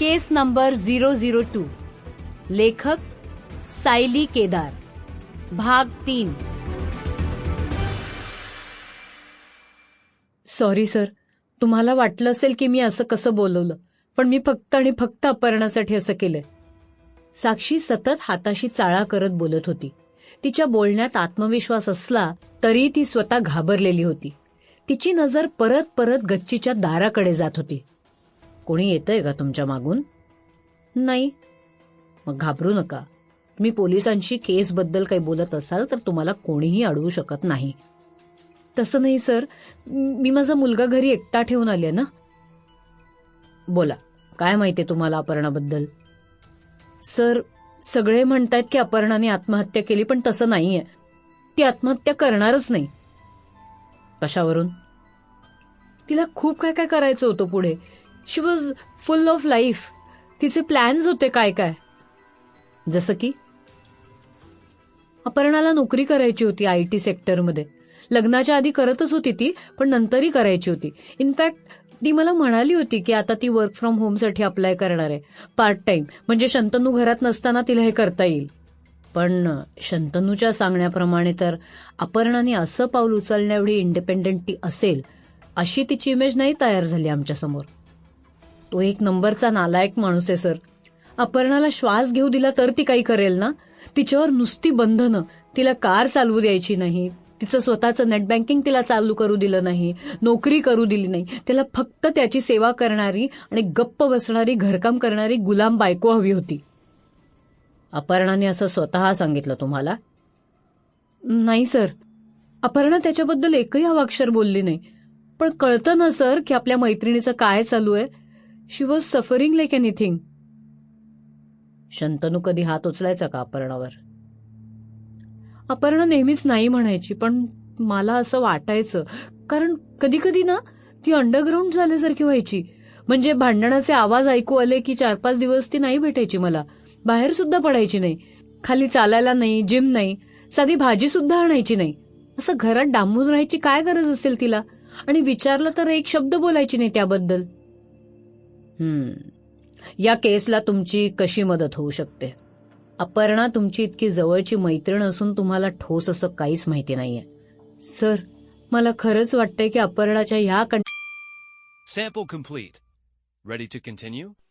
Case number zero zero two. लेखक सायली केदार. भाग तीन. Sorry sir. तुम्हाला वाटलं असेल की मी असं कसं बोलवलं पण मी फक्त आणि फक्त अपहरणासाठी असं केलंय. साक्षी सतत हाताशी चाळा करत बोलत होती. तिच्या बोलण्यात आत्मविश्वास असला तरी ती स्वतः घाबरलेली होती. तिची नजर परत परत गच्चीच्या दाराकडे जात होती. कोणी येतंय का तुमच्या मागून? नाही. मग घाबरू नका. मी पोलिसांशी केसबद्दल काही बोलत असाल तर तुम्हाला कोणीही अडवू शकत नाही. तसं नाही सर. मी माझा मुलगा घरी एकटा ठेवून आले ना? बोला. काय माहिती तुम्हाला अपर्णाबद्दल? सर सगळे म्हणतायत की अपर्णाने आत्महत्या केली पण तसं नाहीये. ती आत्महत्या करणारच नाही. कशावरून? तिला खूप काय काय करायचं होतं पुढे? She was full of life तिचे प्लॅन्स होते काय काय? जसं की? अपर्णाला नोकरी करायची होती आय टी सेक्टरमध्ये लग्नाच्या आधी करतच होती ती पण नंतरही करायची होती. इनफॅक्ट ती मला म्हणाली होती की आता ती वर्क फ्रॉम होमसाठी अप्लाय करणार आहे. पार्ट टाइम म्हणजे शंतनू घरात नसताना तिला हे करता येईल. पण शंतनूच्या सांगण्याप्रमाणे तर अपर्णाने असं पाऊल उचलण्याएवढी इंडिपेंडंट ती असेल अशी तिची इमेज नाही तयार झाली आमच्यासमोर. तो एक नंबरचा नालायक माणूस आहे सर. अपर्णाला श्वास घेऊ दिला तर ती काही करेल ना? तिच्यावर नुसती बंधनं तिला कार चालवू द्यायची नाही तिचं स्वतःचं नेट बँकिंग तिला चालू करू दिलं नाही नोकरी करू दिली नाही त्याला फक्त त्याची सेवा करणारी आणि गप्प बसणारी घरकाम करणारी गुलाम बायको हवी होती. अपर्णाने असं स्वतः सांगितलं तुम्हाला? नाही सर. अपर्णा त्याच्याबद्दल एकही अवाक्षर बोलली नाही. पण कळतं ना सर की आपल्या मैत्रिणीचं काय चालू आहे? She was suffering like anything Shantanu कधी हात उचलायचा का अपर्णावर? अपर्णा नेहमीच नाही म्हणायची पण मला असं वाटायचं. कारण कधी कधी ना ती अंडरग्राऊंड झाल्यासारखी व्हायची. म्हणजे भांडणाचे आवाज ऐकू आले की चार पाच दिवस ती नाही भेटायची मला. बाहेर सुद्धा पडायची नाही. खाली चालायला नाही जिम नाही. साधी भाजी सुद्धा आणायची नाही. असं घरात डांबून राहायची काय गरज असेल तिला? आणि विचारलं तर एक शब्द बोलायची नाही त्याबद्दल. या केसला तुमची कशी मदत होऊ शकते अपर्णा तुमची इतकी जवळची मैत्रीण असून तुम्हाला ठोस असं काहीच माहिती नाहीये सर मला खरंच वाटतंय की अपर्णाच्या ह्या Sample complete. Ready to continue?